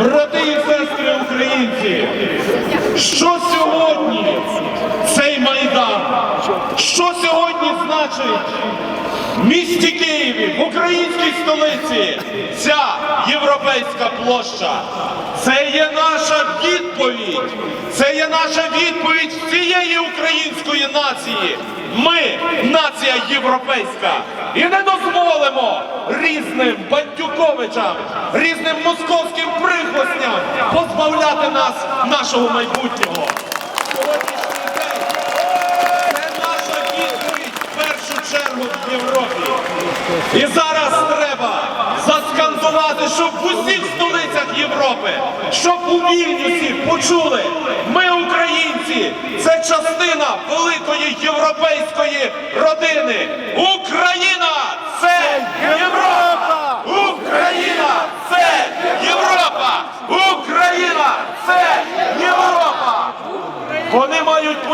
брати і сестри українці, що сьогодні цей майдан? Що сьогодні значить в місті Києві, в українській столиці, ця європейська площа? Це є наша відповідь. Це є наша відповідь всієї української нації. Ми нація європейська. І не дозволимо різним бандюковичам, різним московським прихвостням позбавляти нас нашого майбутнього. Це наша відповідь першу чергу в Європі. І зараз треба заскандувати, щоб в усіх столицях Європи, щоб у Вільнюсі почули, ми українці, це частина великої європейської родини. Україна це Європа! Україна це Європа! Україна це Європа! Вони мають почути.